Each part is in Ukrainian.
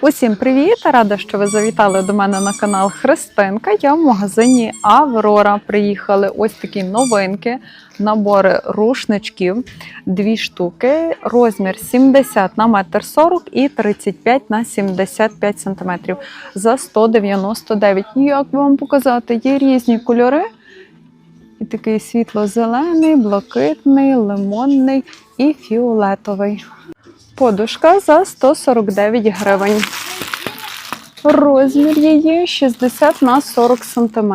Усім привіт! Рада, що ви завітали до мене на канал Христинка. Я в магазині Аврора. Приїхали ось такі новинки, набори рушничків, дві штуки, розмір 70 на 1,40 м і 35 на 75 см за 199. Як вам показати? Є різні кольори. І такий світло-зелений, блакитний, лимонний і фіолетовий. Подушка за 149 гривень. Розмір її 60 на 40 см.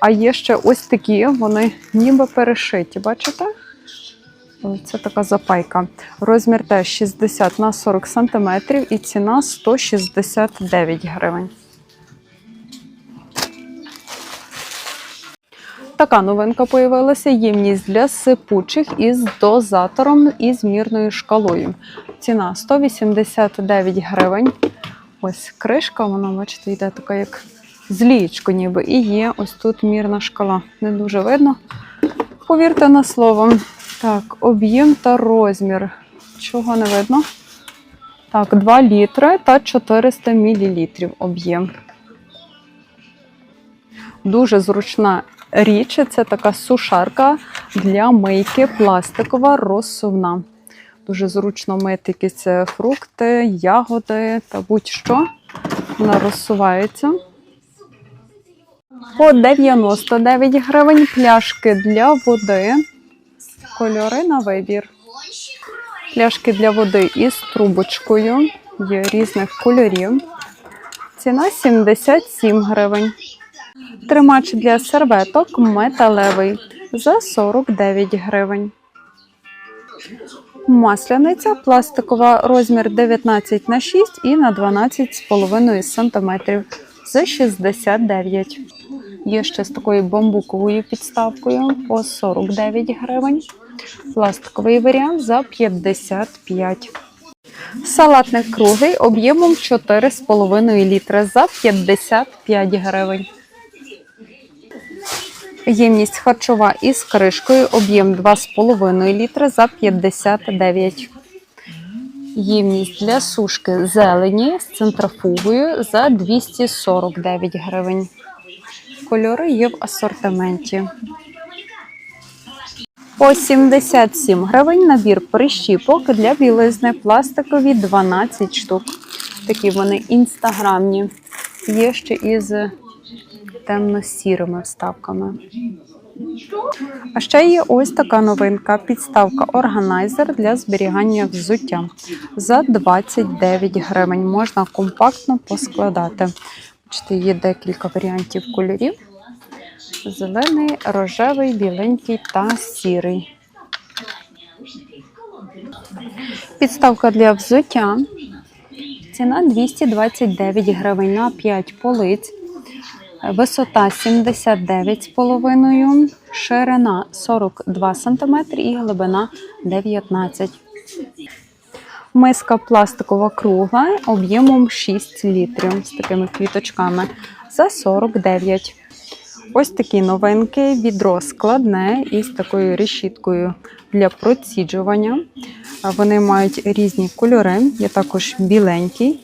А є ще ось такі, вони ніби перешиті, бачите? Це така запайка. Розмір теж 60 на 40 см і ціна 169 гривень. Така новинка появилася ємність для сипучих із дозатором і змірною шкалою. Ціна 189 гривень. Ось кришка, вона, бачите, йде така, як з лієчку ніби. І є ось тут мірна шкала. Не дуже видно. Повірте на слово. Так, об'єм та розмір. Чого не видно? Так, 2 літри та 400 мл об'єм. Дуже зручна річ. Це така сушарка для мийки, пластикова, розсувна. Дуже зручно мити якісь фрукти, ягоди та будь-що. Вона розсувається. По 99 гривень пляшки для води. Кольори на вибір. Пляшки для води із трубочкою. Є різних кольорів. Ціна 77 гривень. Тримач для серветок металевий за 49 гривень. Масляниця пластикова розмір 19 на 6 і на 12,5 см за 69. Є ще з такою бамбуковою підставкою по 49 гривень. Пластиковий варіант за 55. Салатник круглий об'ємом 4,5 літра за 55 гривень. Ємність харчова із кришкою, об'єм 2,5 літри за 59. Ємність для сушки зелені з центрофугою за 249 гривень. Кольори є в асортименті. По 77 гривень набір прищіпок для білизни пластикові 12 штук. Такі вони інстаграмні. Є ще із темно-сірими вставками. А ще є ось така новинка: підставка органайзер для зберігання взуття за 29 гривень. Можна компактно поскладати. Бачите, є декілька варіантів кольорів: зелений, рожевий, біленький та сірий. Підставка для взуття. Ціна 229 гривень на 5 полиць. Висота 79,5, ширина 42 см і глибина 19 Миска пластикова кругла об'ємом 6 літрів з такими квіточками за 49. Ось такі новинки, відро складне із такою решіткою для проціджування. Вони мають різні кольори, є також біленький.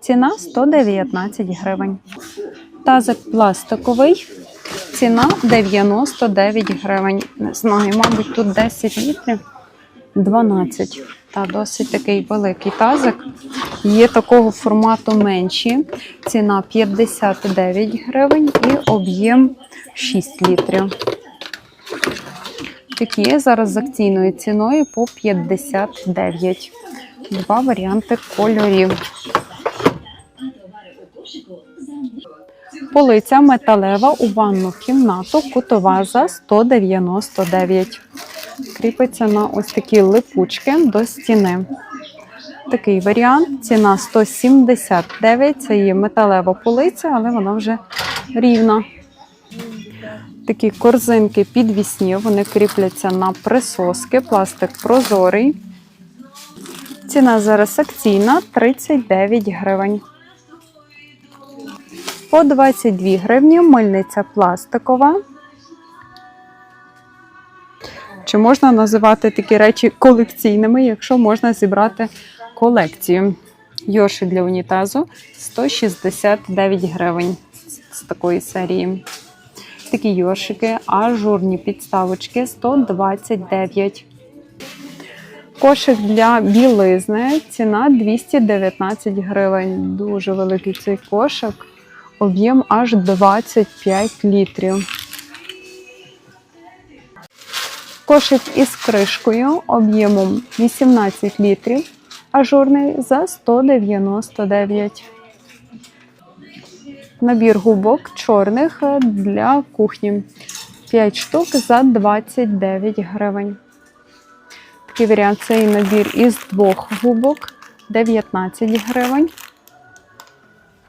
Ціна 119 гривень. Тазик пластиковий, ціна 99 гривень. Не знаю, мабуть, тут 10 літрів, 12. Та досить такий великий тазик. Є такого формату менші. Ціна 59 гривень і об'єм 6 літрів. Такі зараз з акційною ціною по 59. Два варіанти кольорів. Полиця металева у ванну кімнату кутова за 199. Кріпиться на ось такі липучки до стіни. Такий варіант. Ціна 179. Це є металева полиця, але вона вже рівна. Такі корзинки підвісні, вони кріпляться на присоски, пластик прозорий. Ціна зараз акційна 39 гривень. По 22 гривні мильниця пластикова. Чи можна називати такі речі колекційними, якщо можна зібрати колекцію? Йоші для унітазу 169 гривень з такої серії. Такі йошики, ажурні підставочки 129. Кошик для білизни. Ціна 219 гривень. Дуже великий цей кошик. Об'єм аж 25 літрів. Кошик із кришкою об'ємом 18 літрів. Ажурний за 199. Набір губок чорних для кухні. 5 штук за 29 гривень. Такий варіант цей набір із двох губок 19 гривень.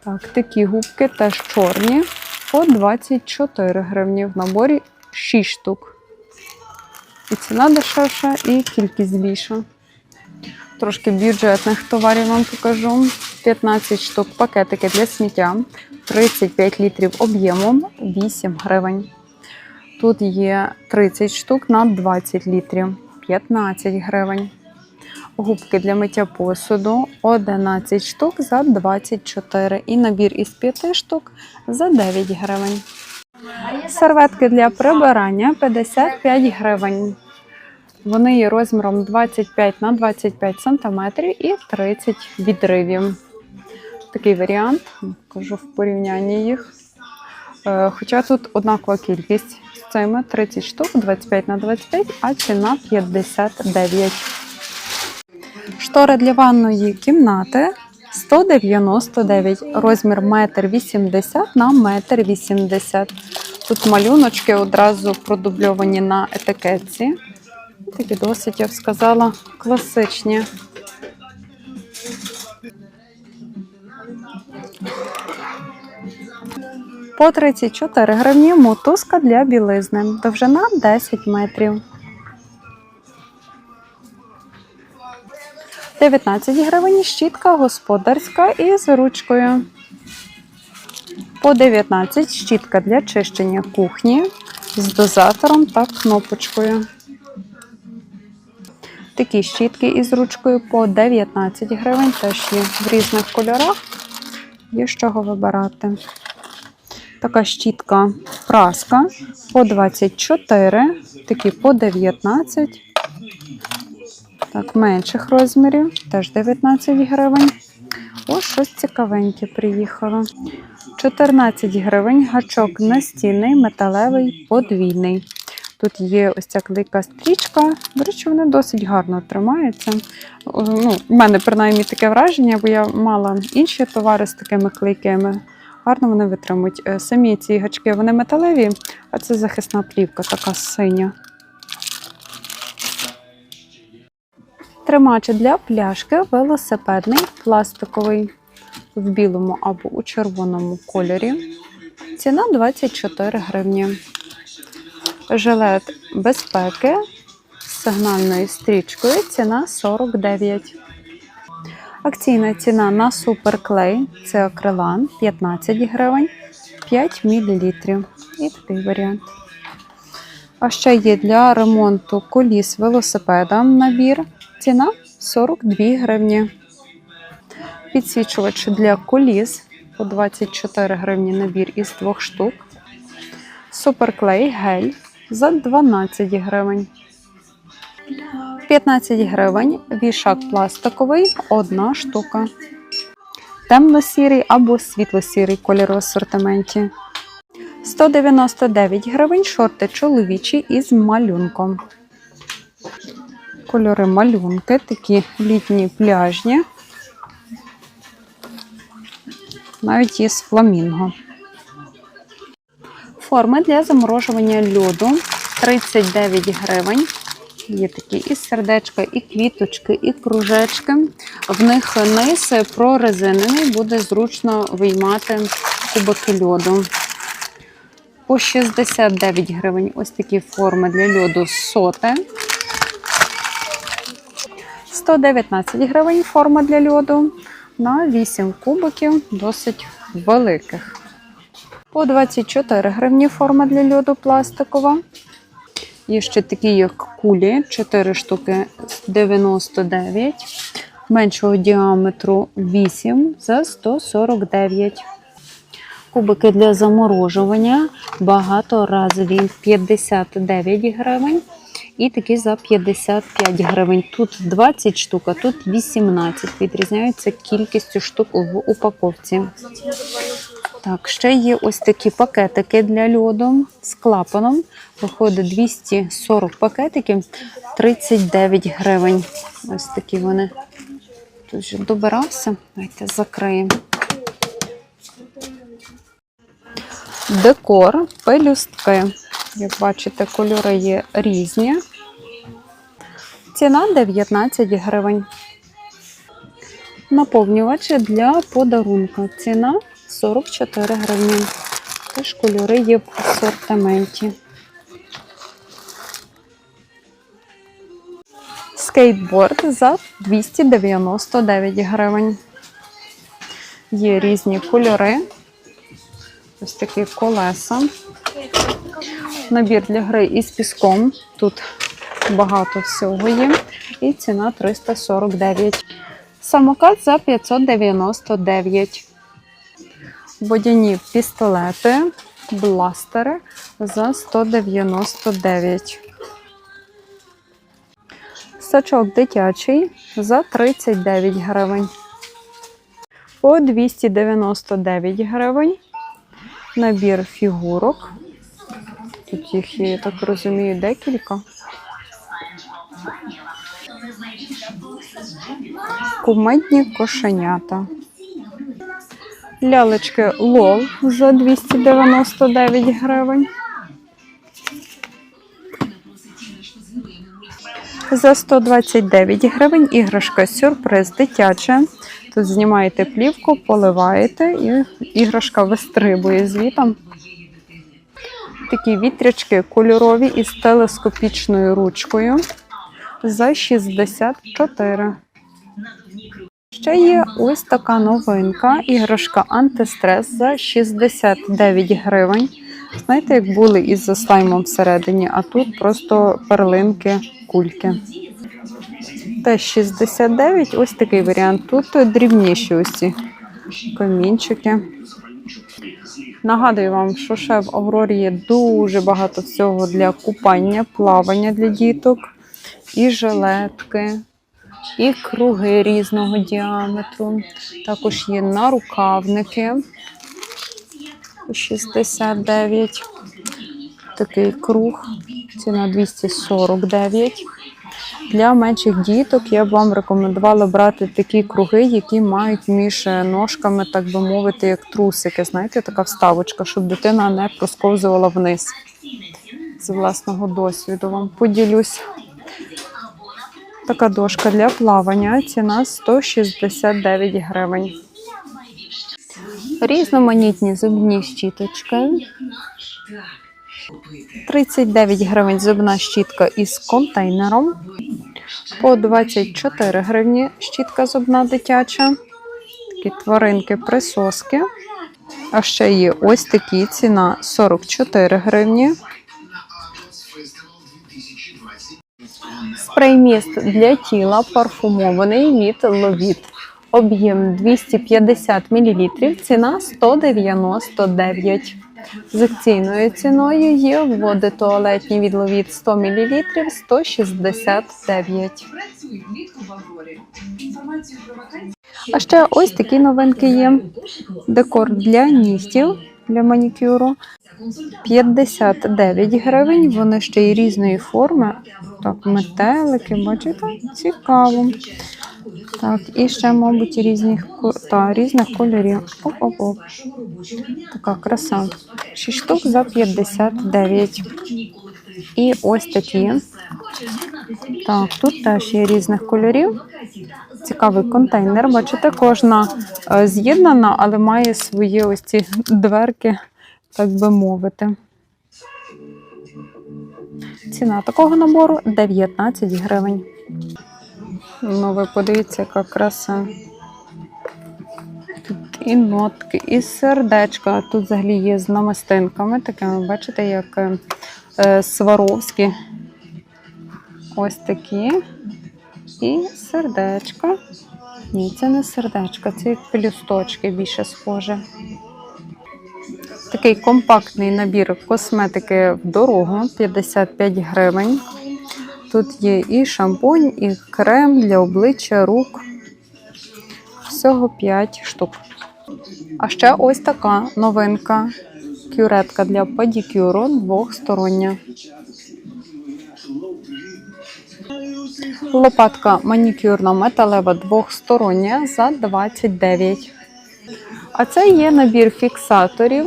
Так, такі губки теж чорні по 24 гривні. В наборі 6 штук. І ціна дешевша, і кількість більша. Трошки бюджетних товарів вам покажу. 15 штук пакетики для сміття, 35 літрів об'ємом, 8 гривень. Тут є 30 штук на 20 літрів, 15 гривень. Губки для миття посуду 11 штук за 24 і набір із 5 штук за 9 гривень. Серветки для прибирання 55 гривень. Вони є розміром 25 на 25 см і 30 відривів. Такий варіант, кажу в порівнянні їх. Е, Хоча тут однакова кількість з цими 30 штук, 25 на 25, а ціна 59. Штори для ванної кімнати 199, розмір 1,80 м на 1,80 м. Тут малюночки одразу продубльовані на етикетці. Такі досить, я б сказала, класичні. По 34 гривні мотузка для білизни. Довжина 10 метрів. 19 гривень щітка господарська із ручкою. По 19 щітка для чищення кухні з дозатором та кнопочкою. Такі щітки із ручкою по 19 гривень, теж є в різних кольорах. Є з чого вибирати. Така щітка праска по 24, такі по 19. Так, менших розмірів, теж 19 гривень. Ось щось цікавеньке приїхало. 14 гривень, гачок настінний, металевий, подвійний. Тут є ось ця клейка стрічка. До речі, вони досить гарно тримаються. Ну, у мене принаймні таке враження, бо я мала інші товари з такими клейкими. Гарно вони витримують. Е, Самі ці гачки вони металеві, а це захисна плівка, така синя. Тримач для пляшки велосипедний, пластиковий в білому або у червоному кольорі. Ціна 24 гривні. Жилет безпеки з сигнальною стрічкою. Ціна 49. Акційна ціна на суперклей це акрилан 15 гривень 5 мл. І такий варіант. А ще є для ремонту коліс велосипеда набір. Ціна 42 гривні. Підсвічувач для коліс по 24 гривні набір із двох штук. Суперклей гель за 12 гривень. 15 гривень вішак пластиковий одна штука. Темно-сірий або світло-сірий кольор в асортименті. 199 гривень шорти чоловічі із малюнком. Кольори малюнки, такі літні пляжні. Навіть є з фламінго. Форми для заморожування льоду 39 гривень. Є такі і сердечка, і квіточки, і кружечки. В них низ прорезинений, буде зручно виймати кубики льоду. По 69 гривень ось такі форми для льоду соте. 119 гривень форма для льоду на 8 кубиків, досить великих. По 24 гривні форма для льоду пластикова. Є ще такі, як кулі, 4 штуки 99. меншого діаметру 8 за 149. Кубики для заморожування багаторазові 59 гривень. І такі за 55 гривень. Тут 20 штук, а тут 18. Відрізняються кількістю штук в упаковці. Так, ще є ось такі пакетики для льоду з клапаном. Виходить 240 пакетиків, 39 гривень. Ось такі вони. Тут вже добирався. Давайте закриємо. Декор, пелюстки. Як бачите, кольори є різні. Ціна 19 гривень. Наповнювачі для подарунка. Ціна 44 гривні. Теж кольори є в асортименті. Скейтборд за 299 гривень. Є різні кольори. Ось такі колеса. Набір для гри із піском. Тут багато всього є. І ціна 349. Самокат за 599. Водяні пістолети, бластери за 199. Сачок дитячий за 39 гривень. По 299 гривень. Набір фігурок. Тут їх я так розумію, декілька. Кумедні кошенята. Лялечки Лол за 299 гривень. За 129 гривень іграшка сюрприз дитяча. Тут знімаєте плівку, поливаєте і іграшка вистрибує звітом. Такі вітрячки кольорові із телескопічною ручкою за 64. Ще є ось така новинка. Іграшка антистрес за 69 гривень. Знаєте, як були із слаймом всередині, а тут просто перлинки, кульки. Теж 69, ось такий варіант. Тут дрібніші ось ці камінчики. Нагадую вам, що ще в Аврорі є дуже багато всього для купання, плавання для діток, і жилетки, і круги різного діаметру. Також є нарукавники. 69. Такий круг. Ціна 249. Для менших діток я б вам рекомендувала брати такі круги, які мають між ножками, так би мовити, як трусики. Знаєте, така вставочка, щоб дитина не просковзувала вниз. З власного досвіду вам поділюсь. Така дошка для плавання. Ціна 169 гривень. Різноманітні зубні щіточки. 39 гривень зубна щітка із контейнером. По 24 гривні щітка зубна дитяча. Такі тваринки присоски. А ще є ось такі ціна 44 гривні. Спрей-міст для тіла парфумований від Ловіт. Об'єм 250 мл, ціна 199. З акційною ціною є води туалетні від Ловіт 100 мл 169. А ще ось такі новинки є. Декор для нігтів для манікюру 59 гривень. Вони ще й різної форми. Так, метелики, бачите? Цікаво. Так, і ще, мабуть, різних, та, різних кольорів. Оп-оп-оп. Така краса. 6 штук за 59. І ось такі. Так, тут теж є різних кольорів. Цікавий контейнер. Бачите, кожна е, з'єднана, але має свої ось ці дверки, так би мовити. Ціна такого набору 19 гривень. Ну, ви подивіться, яка краса. Тут і нотки, і сердечка. Тут взагалі є з намистинками, такими, бачите, як е, е, сваровські. Ось такі. І сердечка. Ні, це не сердечко, це як пелюсточки більше схоже. Такий компактний набір косметики в дорогу 55 гривень. Тут є і шампунь, і крем для обличчя, рук. Всього 5 штук. А ще ось така новинка. Кюретка для педикюру двохстороння. Лопатка манікюрна металева двохстороння за 29. А це є набір фіксаторів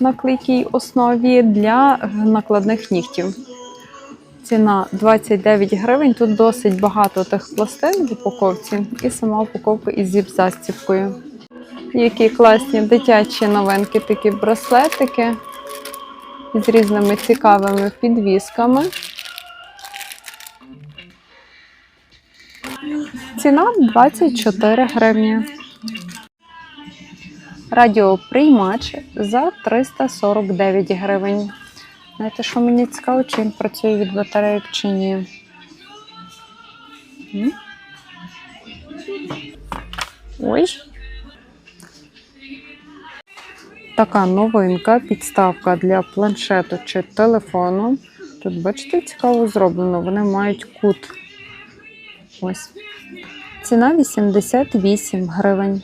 на клейкій основі для накладних нігтів. Ціна 29 гривень. Тут досить багато тих пластин в упаковці і сама упаковка із зіп-застіпкою. Які класні дитячі новинки, такі браслетики з різними цікавими підвісками. Ціна 24 гривні. Радіоприймач за 349 гривень. Знаєте, що мені цікаво, чи він працює від батарейок чи ні. Ой. Така новинка, підставка для планшету чи телефону. Тут, бачите, цікаво зроблено. Вони мають кут. Ось. Ціна 88 гривень.